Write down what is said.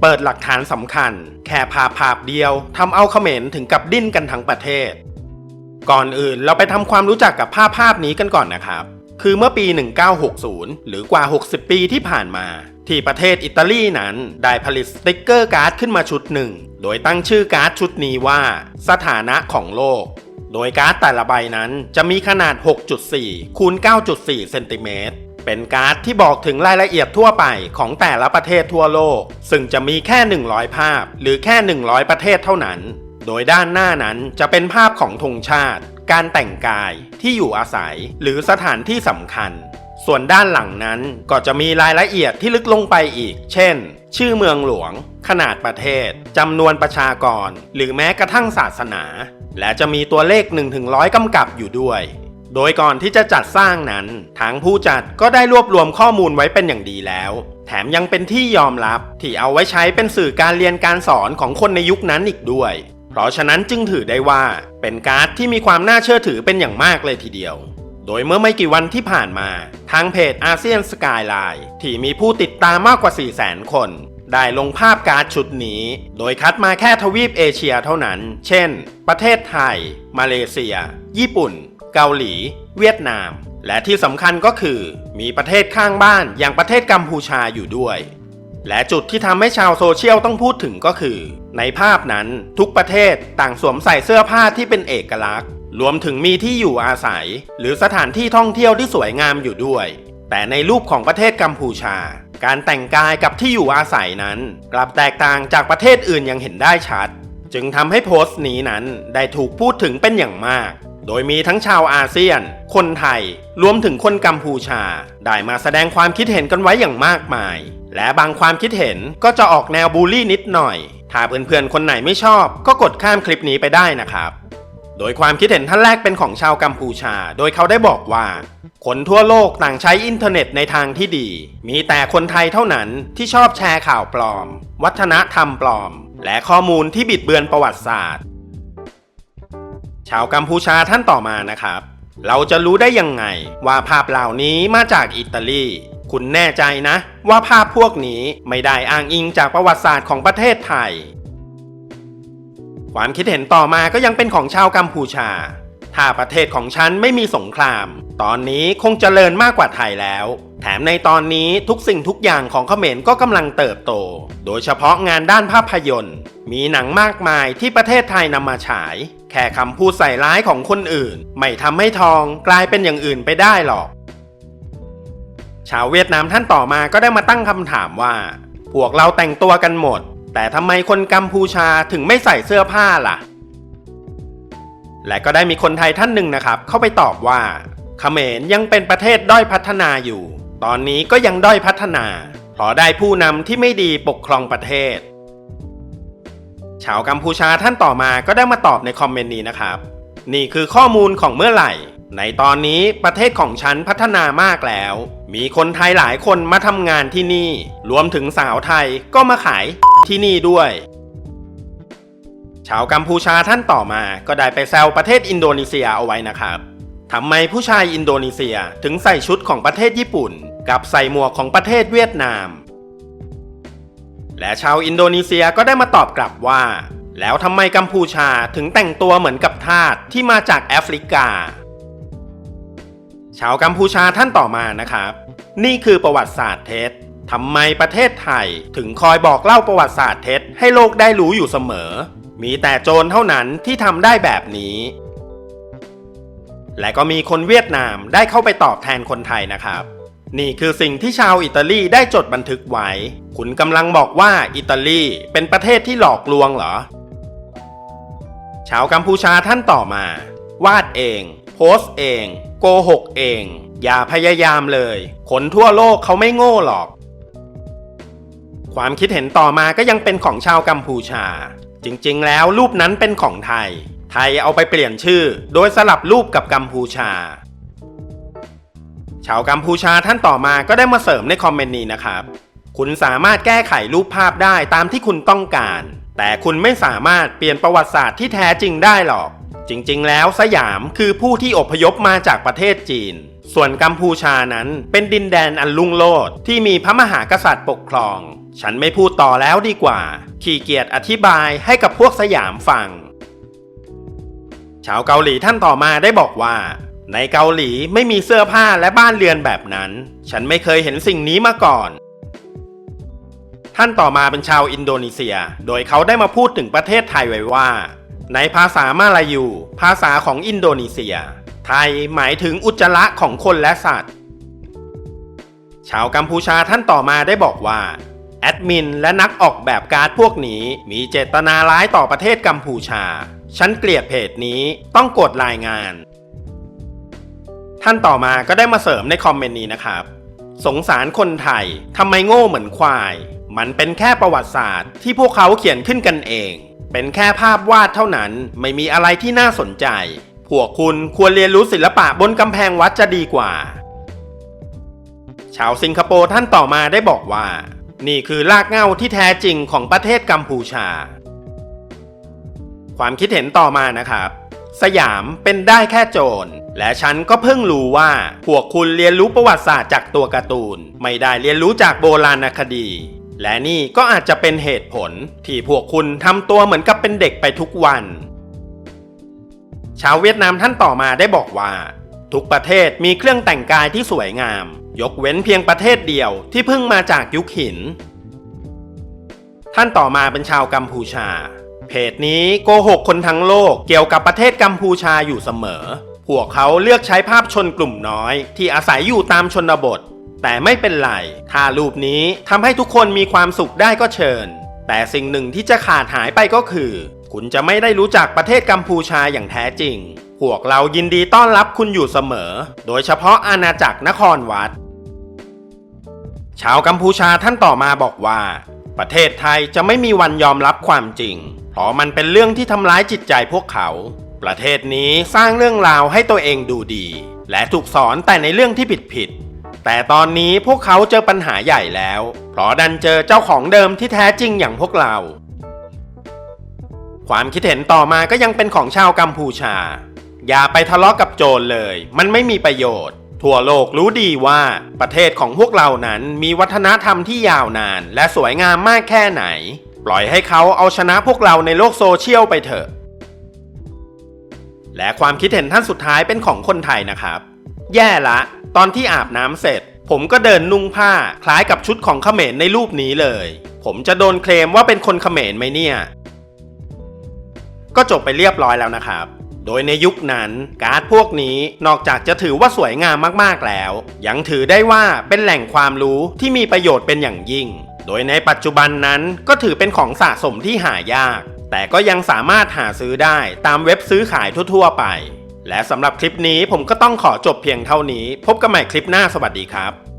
เปิดหลักฐานสำคัญ แค่ภาพภาพเดียวทำเอาเขมรถึงกับดิ้นกันทั้งประเทศ ก่อนอื่นเราไปทำความรู้จักกับภาพภาพนี้กันก่อนนะครับ คือเมื่อปี 1960 หรือกว่า 60 ปีที่ผ่านมา ที่ประเทศอิตาลีนั้น ได้ผลิตสติกเกอร์การ์ดขึ้นมาชุดหนึ่ง โดยตั้งชื่อการ์ดชุดนี้ว่า สถานะของโลก โดยการ์ดแต่ละใบนั้นจะมีขนาด 6.4 คูณ 9.4 เซนติเมตร เป็นการ์ดที่บอกถึงรายละเอียดทั่วไปของแต่ละประเทศทั่วโลก ซึ่งจะมีแค่ 100 ภาพ หรือแค่ 100 ประเทศเท่านั้น โดยด้านหน้านั้นจะเป็นภาพของธงชาติ การแต่งกายที่อยู่อาศัย หรือสถานที่สำคัญ ส่วนด้านหลังนั้นก็จะมีรายละเอียดที่ลึกลงไปอีก เช่น ชื่อเมืองหลวง ขนาดประเทศจำนวนประชากร หรือแม้กระทั่งศาสนา และจะมีตัวเลข1ถึงร้อยกำกับอยู่ด้วย โดยก่อนที่จะจัดสร้างนั้น ทางผู้จัดก็ได้รวบรวมข้อมูลไว้เป็นอย่างดีแล้ว แถมยังเป็นที่ยอมรับที่เอาไว้ใช้เป็นสื่อการเรียนการสอนของคนในยุคนั้นอีกด้วย เพราะฉะนั้นจึงถือได้ว่าเป็นการ์ดที่มีความน่าเชื่อถือเป็นอย่างมากเลยทีเดียว โดยเมื่อไม่กี่วันที่ผ่านมา ทางเพจอาเซียนสกายไลน์ที่มีผู้ติดตามมากกว่า 4 0 0 0 0 0 คน ได้ลงภาพการ์ดชุดนี้ โดยคัดมาแค่ทวีปเอเชียเท่านั้น เช่น ประเทศไทย มาเลเซีย ญี่ปุ่น เกาหลี เวียดนาม และที่สำคัญก็คือ มีประเทศข้างบ้านอย่างประเทศกัมพูชาอยู่ด้วย และจุดที่ทำให้ชาวโซเชียลต้องพูดถึงก็คือ ในภาพนั้นทุกประเทศต่างสวมใส่เสื้อผ้าที่เป็นเอกลักษณ์ รวมถึงมีที่อยู่อาศัย หรือสถานที่ท่องเที่ยวที่สวยงามอยู่ด้วย แต่ในรูปของประเทศกัมพูชา การแต่งกายกับที่อยู่อาศัยนั้น กลับแตกต่างจากประเทศอื่นอย่างเห็นได้ชัดจึงทำให้โพสต์นี้นั้นได้ถูกพูดถึงเป็นอย่างมาก โดยมีทั้งชาวอาเซียน คนไทย รวมถึงคนกัมพูชา ได้มาแสดงความคิดเห็นกันไว้อย่างมากมาย และบางความคิดเห็นก็จะออกแนวบูลลี่นิดหน่อย ถ้าเพื่อนๆคนไหนไม่ชอบ ก็กดข้ามคลิปนี้ไปได้นะครับ โดยความคิดเห็นท่านแรกเป็นของชาวกัมพูชา โดยเขาได้บอกว่า คนทั่วโลกต่างใช้อินเทอร์เน็ตในทางที่ดี มีแต่คนไทยเท่านั้นที่ชอบแชร์ข่าวปลอม วัฒนธรรมปลอม และข้อมูลที่บิดเบือนประวัติศาสตร์ ชาวกัมพูชาท่านต่อมานะครับ เราจะรู้ได้ยังไง ว่าภาพเหล่านี้มาจากอิตาลี คุณแน่ใจนะ ว่าภาพพวกนี้ไม่ได้อ้างอิงจากประวัติศาสตร์ของประเทศไทย ความคิดเห็นต่อมาก็ยังเป็นของชาวกัมพูชา ถ้าประเทศของฉันไม่มีสงคราม ตอนนี้คงเจริญมากกว่าไทยแล้ว แถมในตอนนี้ทุกสิ่งทุกอย่างของเขมรก็กำลังเติบโต โดยเฉพาะงานด้านภาพยนตร์ มีหนังมากมายที่ประเทศไทยนำมาฉาย แค่คำพูดใส่ร้ายของคนอื่น ไม่ทำให้ทองกลายเป็นอย่างอื่นไปได้หรอก ชาวเวียดนามท่านต่อมาก็ได้มาตั้งคำถามว่า พวกเราแต่งตัวกันหมด แต่ทำไมคนกัมพูชาถึงไม่ใส่เสื้อผ้าล่ะ และก็ได้มีคนไทยท่านหนึ่งนะครับ เข้าไปตอบว่าเขมรยังเป็นประเทศด้อยพัฒนาอยู่ ตอนนี้ก็ยังด้อยพัฒนาเพราะได้ผู้นำที่ไม่ดีปกครองประเทศ ชาวกัมพูชาท่านต่อมาก็ได้มาตอบในคอมเมนต์นี้นะครับ นี่คือข้อมูลของเมื่อไหร่ ในตอนนี้ประเทศของฉันพัฒนามากแล้ว มีคนไทยหลายคนมาทำงานที่นี่ รวมถึงสาวไทยก็มาขายที่นี่ด้วย ชาวกัมพูชาท่านต่อมาก็ได้ไปแซวประเทศอินโดนีเซียเอาไว้นะครับทำไมผู้ชายอินโดนีเซียถึงใส่ชุดของประเทศญี่ปุ่น กับใส่หมวกของประเทศเวียดนาม และชาวอินโดนีเซียก็ได้มาตอบกลับว่า แล้วทำไมกัมพูชาถึงแต่งตัวเหมือนกับทาสที่มาจากแอฟริกา ชาวกัมพูชาท่านต่อมานะครับ นี่คือประวัติศาสตร์เท็จทำไมประเทศไทยถึงคอยบอกเล่าประวัติศาสตร์เท็จให้โลกได้รู้อยู่เสมอ มีแต่โจรเท่านั้นที่ทำได้แบบนี้ และก็มีคนเวียดนามได้เข้าไปตอบแทนคนไทยนะครับ นี่คือสิ่งที่ชาวอิตาลีได้จดบันทึกไว้ คุณกำลังบอกว่าอิตาลีเป็นประเทศที่หลอกลวงเหรอ ชาวกัมพูชาท่านต่อมา วาดเอง โพสเอง โกหกเอง อย่าพยายามเลย คนทั่วโลกเขาไม่โง่หรอก ความคิดเห็นต่อมาก็ยังเป็นของชาวกัมพูชา จริงๆ แล้วรูปนั้นเป็นของไทย ไทยเอาไปเปลี่ยนชื่อ โดยสลับรูปกับกัมพูชา ชาวกัมพูชาท่านต่อมาก็ได้มาเสริมในคอมเมนต์นี้นะครับ คุณสามารถแก้ไขรูปภาพได้ตามที่คุณต้องการ แต่คุณไม่สามารถเปลี่ยนประวัติศาสตร์ที่แท้จริงได้หรอก จริงๆ แล้วสยามคือผู้ที่อพยพมาจากประเทศจีน ส่วนกัมพูชานั้นเป็นดินแดนอันลุ่งโลดที่มีพระมหากษัตริย์ปกครอง ฉันไม่พูดต่อแล้วดีกว่า ขี้เกียจอธิบายให้กับพวกสยามฟัง ชาวเกาหลีท่านต่อมาได้บอกว่า ในเกาหลีไม่มีเสื้อผ้าและบ้านเรือนแบบนั้น ฉันไม่เคยเห็นสิ่งนี้มาก่อน ท่านต่อมาเป็นชาวอินโดนีเซีย โดยเขาได้มาพูดถึงประเทศไทยไว้ว่า ในภาษามาลายู ภาษาของอินโดนีเซีย ไทยหมายถึงอุจจาระของคนและสัตว์ ชาวกัมพูชาท่านต่อมาได้บอกว่าแอดมินและนักออกแบบการ์ดพวกนี้มีเจตนาร้ายต่อประเทศกัมพูชา ฉันเกลียดเพจนี้ต้องกดรายงาน ท่านต่อมาก็ได้มาเสริมในคอมเมนต์นี้นะครับ สงสารคนไทยทำไมโง่เหมือนควาย มันเป็นแค่ประวัติศาสตร์ ที่พวกเขาเขียนขึ้นกันเอง เป็นแค่ภาพวาดเท่านั้นไม่มีอะไรที่น่าสนใจ พวกคุณควรเรียนรู้ศิลปะบนกำแพงวัดจะดีกว่า ชาวสิงคโปร์ท่านต่อมาได้บอกว่า นี่คือรากเหง้าที่แท้จริงของประเทศกัมพูชา ความคิดเห็นต่อมานะครับ สยามเป็นได้แค่โจร และฉันก็เพิ่งรู้ว่า พวกคุณเรียนรู้ประวัติศาสตร์จากตัวการ์ตูน ไม่ได้เรียนรู้จากโบราณคดี และนี่ก็อาจจะเป็นเหตุผลที่พวกคุณทำตัวเหมือนกับเป็นเด็กไปทุกวัน ชาวเวียดนามท่านต่อมาได้บอกว่า ทุกประเทศมีเครื่องแต่งกายที่สวยงาม ยกเว้นเพียงประเทศเดียวที่เพิ่งมาจากยุคหิน ท่านต่อมาเป็นชาวกัมพูชา เพจนี้โกหกคนทั้งโลกเกี่ยวกับประเทศกัมพูชาอยู่เสมอ พวกเขาเลือกใช้ภาพชนกลุ่มน้อย ที่อาศัยอยู่ตามชนบท แต่ไม่เป็นไร ถ้ารูปนี้ทำให้ทุกคนมีความสุขได้ก็เชิญ แต่สิ่งหนึ่งที่จะขาดหายไปก็คือ คุณจะไม่ได้รู้จักประเทศกัมพูชาอย่างแท้จริง พวกเรายินดีต้อนรับคุณอยู่เสมอ โดยเฉพาะอาณาจักรนครวัด ชาวกัมพูชาท่านต่อมาบอกว่าประเทศไทยจะไม่มีวันยอมรับความจริง ราะมันเป็นเรื่องที่ทำร้ายจิตใจพวกเขา ประเทศนี้สร้างเรื่องราวให้ตัวเองดูดี และถูกสอนแต่ในเรื่องที่ผิดผิดๆแต่ตอนนี้พวกเขาเจอปัญหาใหญ่แล้ว เพราะดันเจอเจ้าของเดิมที่แท้จริงอย่างพวกเรา ความคิดเห็นต่อมาก็ยังเป็นของชาวกัมพูชา อย่าไปทะเลาะกับโจรเลย มันไม่มีประโยชน์ทั่วโลกรู้ดีว่าประเทศของพวกเรานั้นมีวัฒนธรรมที่ยาวนาน และสวยงามมากแค่ไหน ปล่อยให้เขาเอาชนะพวกเราในโลกโซเชียลไปเถอะ และความคิดเห็นท่านสุดท้ายเป็นของคนไทยนะครับ แย่ละ ตอนที่อาบน้ำเสร็จ ผมก็เดินนุ่งผ้าคล้ายกับชุดของเขมรในรูปนี้เลย ผมจะโดนเคลมว่าเป็นคนเขมรไหมเนี่ย ก็จบไปเรียบร้อยแล้วนะครับโดยในยุคนั้นการ์ดพวกนี้นอกจากจะถือว่าสวยงามมากๆแล้ว ยังถือได้ว่าเป็นแหล่งความรู้ที่มีประโยชน์เป็นอย่างยิ่ง โดยในปัจจุบันนั้นก็ถือเป็นของสะสมที่หายาก แต่ก็ยังสามารถหาซื้อได้ตามเว็บซื้อขายทั่ว ๆ ไป และสำหรับคลิปนี้ผมก็ต้องขอจบเพียงเท่านี้ พบกันใหม่คลิปหน้าสวัสดีครับ